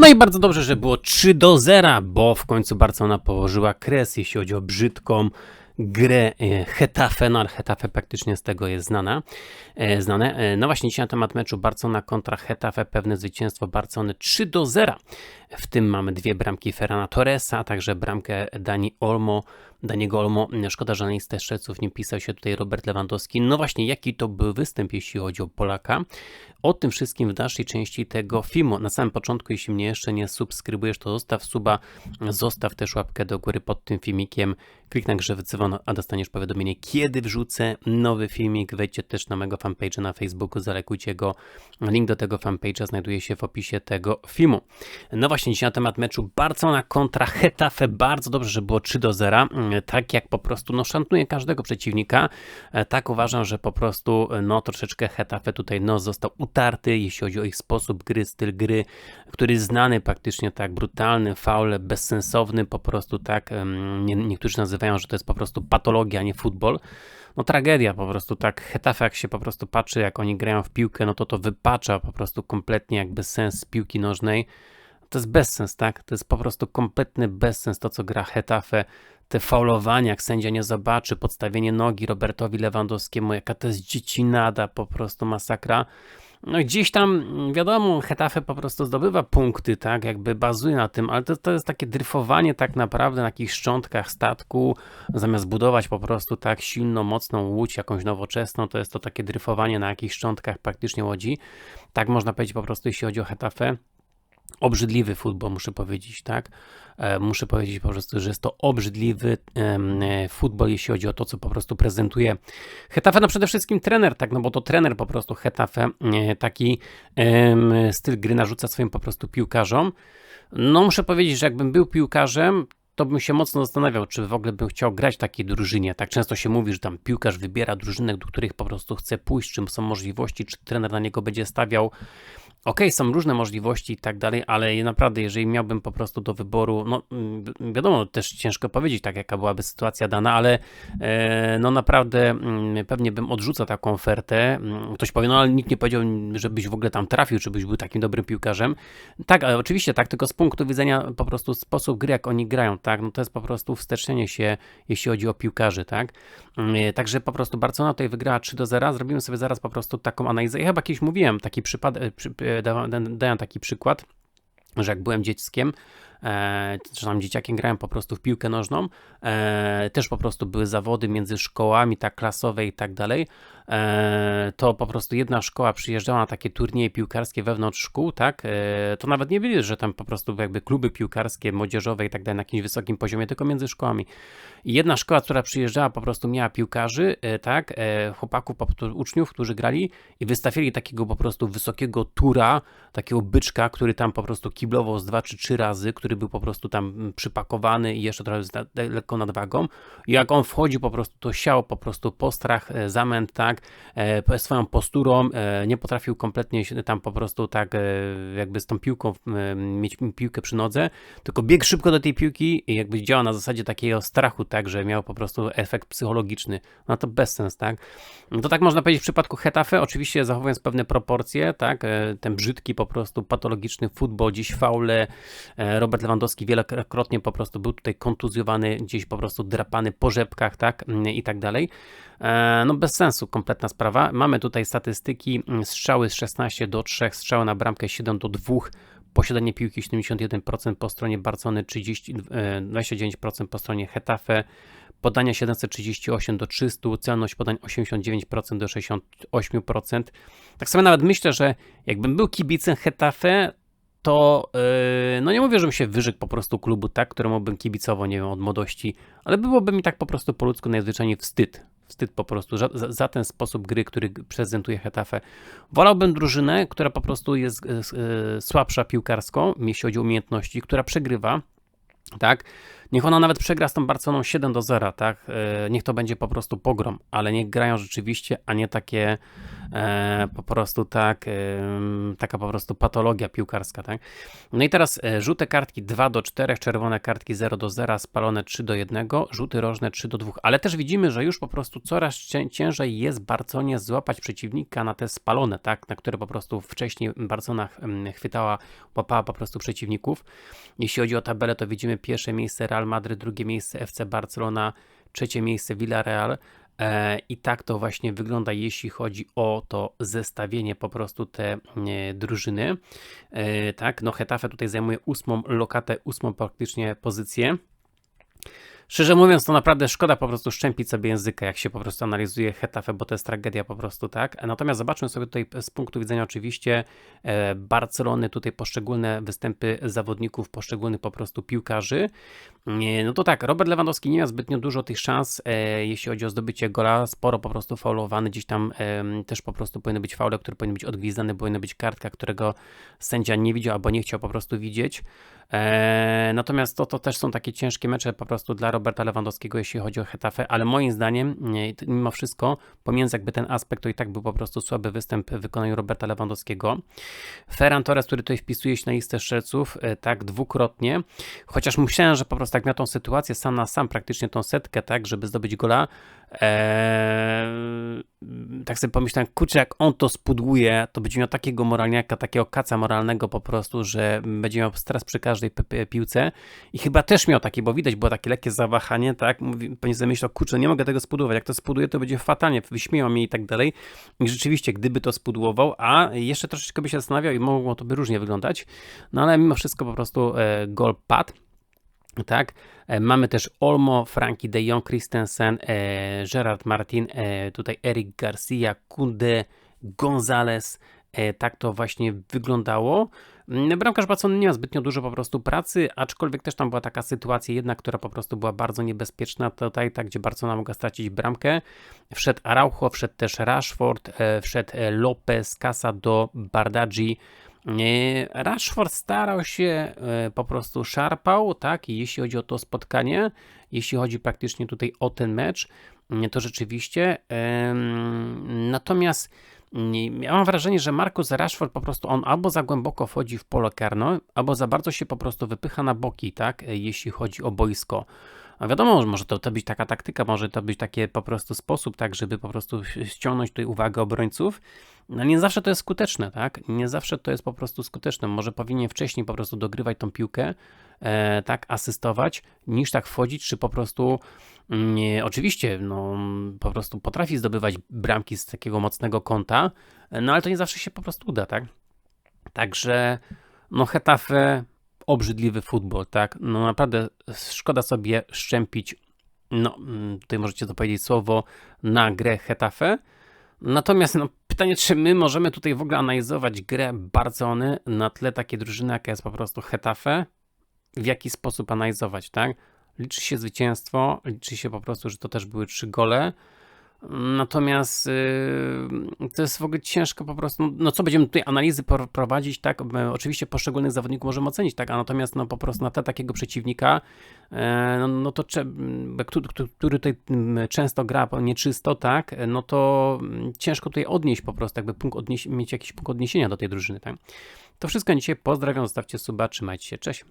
No i bardzo dobrze, że było 3 do 0, bo w końcu Barcelona położyła kres, jeśli chodzi o brzydką grę e, Hetafe, no ale Hetafe praktycznie z tego jest znana, e, znane. E, No właśnie dzisiaj na temat meczu Barcelona kontra Hetafe, pewne zwycięstwo Barcelony 3 do 0. W tym mamy dwie bramki Ferrana Torresa, a także bramkę Dani Olmo, Daniego Olmo. Szkoda, że na listę strzelców nie pisał się tutaj Robert Lewandowski. No właśnie, jaki to był występ, jeśli chodzi o Polaka? O tym wszystkim w dalszej części tego filmu. Na samym początku, jeśli mnie jeszcze nie subskrybujesz, to zostaw suba, zostaw też łapkę do góry pod tym filmikiem, klik na grze dzwon, a dostaniesz powiadomienie, kiedy wrzucę nowy filmik. Wejdźcie też na mojego fanpage'a na Facebooku, zalekujcie go. Link do tego fanpage'a znajduje się w opisie tego filmu. No właśnie, dzisiaj na temat meczu Barcelona kontra Hetafe. Bardzo dobrze, że było 3 do 0. Tak jak po prostu, no szanuję każdego przeciwnika. E, Tak uważam, że po prostu, no troszeczkę Hetafe tutaj, no został utarty, jeśli chodzi o ich sposób gry, styl gry, który znany praktycznie tak brutalny, faule, bezsensowny, po prostu tak, nie, niektórzy nazywają, że to jest po prostu patologia, nie futbol. No tragedia po prostu, tak, Hetafe jak się po prostu patrzy, jak oni grają w piłkę, no to to wypacza po prostu kompletnie jakby sens piłki nożnej. To jest bezsens, tak? To jest po prostu kompletny bezsens to, co gra Hetafe. Te faulowania, jak sędzia nie zobaczy, podstawienie nogi Robertowi Lewandowskiemu, jaka to jest dziecinada, po prostu masakra. No gdzieś tam, mm, wiadomo, Hetafe po prostu zdobywa punkty, tak, jakby bazuje na tym, ale to, to jest takie dryfowanie tak naprawdę na jakichś szczątkach statku, zamiast budować po prostu tak silną, mocną łódź, jakąś nowoczesną, to jest to takie dryfowanie na jakichś szczątkach praktycznie łodzi. Tak można powiedzieć po prostu, jeśli chodzi o Hetafe obrzydliwy futbol, muszę powiedzieć, tak? E, Muszę powiedzieć po prostu, że jest to obrzydliwy e, futbol, jeśli chodzi o to, co po prostu prezentuje Hetafe, no przede wszystkim trener, tak? No bo to trener po prostu Hetafe e, taki styl gry narzuca swoim po prostu piłkarzom. No muszę powiedzieć, że jakbym był piłkarzem, to bym się mocno zastanawiał, czy w ogóle bym chciał grać takiej drużynie. Tak często się mówi, że tam piłkarz wybiera drużynę, do których po prostu chce pójść, czym są możliwości, czy trener na niego będzie stawiał. Okej, są różne możliwości i tak dalej, ale naprawdę, jeżeli miałbym po prostu do wyboru, no mm, wiadomo, też ciężko powiedzieć, tak jaka byłaby sytuacja dana, ale e, no naprawdę mm, pewnie bym odrzucał taką ofertę. Mm, Ktoś powie, no ale nikt nie powiedział, żebyś w ogóle tam trafił, czy byś był takim dobrym piłkarzem. Tak, ale oczywiście tak, tylko z punktu widzenia po prostu sposób gry, jak oni grają, tak, no to jest po prostu wstecznienie się, jeśli chodzi o piłkarzy, tak. Mm, Także po prostu Barcelona tutaj wygrała 3 do 0. Zrobimy sobie zaraz po prostu taką analizę. Ja chyba kiedyś mówiłem, taki przypadek, przy, e, dałem taki przykład, że jak byłem dzieckiem, e, czy tam dzieciakiem grałem po prostu w piłkę nożną, e, też po prostu były zawody między szkołami, tak klasowe i tak dalej, e, to po prostu jedna szkoła przyjeżdżała na takie turnieje piłkarskie wewnątrz szkół, tak, e, to nawet nie byli, że tam po prostu jakby kluby piłkarskie, młodzieżowe i tak dalej na jakimś wysokim poziomie, tylko między szkołami. I jedna szkoła, która przyjeżdżała, po prostu miała piłkarzy, tak, chłopaków, uczniów, którzy grali i wystawili takiego po prostu wysokiego tura, takiego byczka, który tam po prostu kiblował z dwa czy trzy razy, który był po prostu tam mm, przypakowany i jeszcze trochę z na- lekką nadwagą. I jak on wchodził po prostu, to siał po prostu postrach, e, zamęt, tak, e, swoją posturą, e, nie potrafił kompletnie tam po prostu tak jakby z tą piłką mieć piłkę przy nodze, tylko biegł szybko do tej piłki i jakby działał na zasadzie takiego strachu, tak, że miał po prostu efekt psychologiczny. No to bez sens, tak. No to tak można powiedzieć w przypadku Hetafe, oczywiście zachowując pewne proporcje, tak, ten brzydki po prostu patologiczny futbol, dziś faule, e, Robert Lewandowski wielokrotnie po prostu był tutaj kontuzjowany, gdzieś po prostu drapany po rzepkach, tak, mm, i tak dalej. E, No bez sensu, kompletna sprawa. Mamy tutaj statystyki, mm, strzały z 16 do 3, strzały na bramkę 7 do 2, posiadanie piłki 71% po stronie Barcony, 30, e, 29% po stronie Hetafe, podania 738 do 300, celność podań 89% do 68%. Tak samo nawet myślę, że jakbym był kibicem Hetafe, to yy, no nie mówię, żebym się wyrzekł po prostu klubu tak, któremu bym kibicował, nie wiem, od młodości, ale byłoby mi tak po prostu po ludzku najzwyczajniej wstyd. Wstyd po prostu za, za, ten sposób gry, który prezentuje Hetafe. Wolałbym drużynę, która po prostu jest yy, yy, słabsza piłkarsko, jeśli chodzi o umiejętności, która przegrywa, tak? Niech ona nawet przegra z tą Barceloną 7 do 0, tak? E, niech to będzie po prostu pogrom, ale niech grają rzeczywiście, a nie takie e, po prostu tak, e, taka po prostu patologia piłkarska, tak? No i teraz e, żółte kartki 2 do 4, czerwone kartki 0 do 0, spalone 3 do 1, rzuty rożne 3 do 2, ale też widzimy, że już po prostu coraz cię- ciężej jest Barconie złapać przeciwnika na te spalone, tak? Na które po prostu wcześniej Barcona mm, chwytała, łapała po prostu przeciwników. Jeśli chodzi o tabelę, to widzimy pierwsze miejsce Real Madryt, drugie miejsce FC Barcelona, trzecie miejsce Villarreal. E, I tak to właśnie wygląda, jeśli chodzi o to zestawienie, po prostu te e, drużyny. E, tak, no Hetafe tutaj zajmuje ósmą lokatę, ósmą praktycznie pozycję. Szczerze mówiąc, to naprawdę szkoda po prostu szczępić sobie języka, jak się po prostu analizuje Hetafe, bo to jest tragedia po prostu, tak? Natomiast zobaczmy sobie tutaj z punktu widzenia oczywiście e, Barcelony, tutaj poszczególne występy zawodników, poszczególnych po prostu piłkarzy. Nie, No to tak, Robert Lewandowski nie miał zbytnio dużo tych szans, e, jeśli chodzi o zdobycie gola, sporo po prostu faulowany, gdzieś tam e, też po prostu powinny być faule, które powinny być odgwizdane, powinna być kartka, którego sędzia nie widział albo nie chciał po prostu widzieć. E, natomiast to, to też są takie ciężkie mecze po prostu dla Roberta Lewandowskiego, jeśli chodzi o Hetafe, ale moim zdaniem, mimo wszystko, pomiędzy jakby ten aspekt, to i tak był po prostu słaby występ w wykonaniu Roberta Lewandowskiego. Ferran Torres, który tutaj wpisuje się na listę strzelców, e, tak dwukrotnie, chociaż myślałem, że po prostu jak miał tą sytuację sam na sam, praktycznie tą setkę, tak, żeby zdobyć gola, Eee, tak sobie pomyślałem, kurczę, jak on to spudłuje, to będzie miał takiego moralniaka, takiego kaca moralnego po prostu, że będzie miał stres przy każdej pi- pi- piłce. I chyba też miał takie, bo widać było takie lekkie zawahanie, tak, Mówi, pewnie sobie myślał, kurczę, nie mogę tego spudłować, jak to spuduje, to będzie fatalnie, wyśmieją mnie i tak dalej. I rzeczywiście, gdyby to spudłował, a jeszcze troszeczkę by się zastanawiał i mogło to by różnie wyglądać, no ale mimo wszystko po prostu e, gol padł, tak, e, mamy też Olmo, Frankie de Jong, Christensen, e, Gerard Martin, e, tutaj Eric Garcia, Kunde, Gonzalez. E, tak to właśnie wyglądało. Mm, Bramkarz Barcelony nie miał zbytnio dużo po prostu pracy, aczkolwiek też tam była taka sytuacja jedna, która po prostu była bardzo niebezpieczna tutaj, tak, gdzie Barcelona mogła stracić bramkę. Wszedł Araujo, wszedł też Rashford, e, wszedł e, Lopez, Casa do Bardaggi. E, Rashford starał się, e, po prostu szarpał, tak, i jeśli chodzi o to spotkanie, jeśli chodzi praktycznie tutaj o ten mecz, mm, to rzeczywiście. Natomiast nie- ja mam wrażenie, że Marcus Rashford po prostu on albo za głęboko wchodzi w pole albo za bardzo się po prostu wypycha na boki, tak, e, jeśli chodzi o boisko. A wiadomo, że może to, to być taka taktyka, może to być taki po prostu sposób, tak, żeby po prostu ściągnąć tutaj uwagę obrońców. No nie zawsze to jest skuteczne, tak? Nie zawsze to jest po prostu skuteczne. Może powinien wcześniej po prostu dogrywać tą piłkę, e, tak, asystować, niż tak wchodzić, czy po prostu mm, nie, oczywiście, no, po prostu potrafi zdobywać bramki z takiego mocnego kąta, e, no ale to nie zawsze się po prostu uda, tak? Także, no Hetafe, obrzydliwy futbol, tak? No naprawdę szkoda sobie szczępić, no mm, tutaj możecie to powiedzieć słowo, na grę Hetafe. Natomiast no, pytanie, czy my możemy tutaj w ogóle analizować grę Barcony na tle takiej drużyny, jaka jest po prostu Hetafe? W jaki sposób analizować, tak? Liczy się zwycięstwo, liczy się po prostu, że to też były trzy gole. Natomiast yy, to jest w ogóle ciężko po prostu. No, no co będziemy tutaj analizy prowadzić, tak? Oczywiście poszczególnych zawodników możemy ocenić, tak? A natomiast no po prostu na tle takiego przeciwnika, e, no, no to który, który tutaj często gra nieczysto, tak? No to ciężko tutaj odnieść po prostu, jakby punkt mieć jakiś punkt odniesienia do tej drużyny, tak? To wszystko na dzisiaj. Pozdrawiam, zostawcie suba, trzymajcie się, cześć.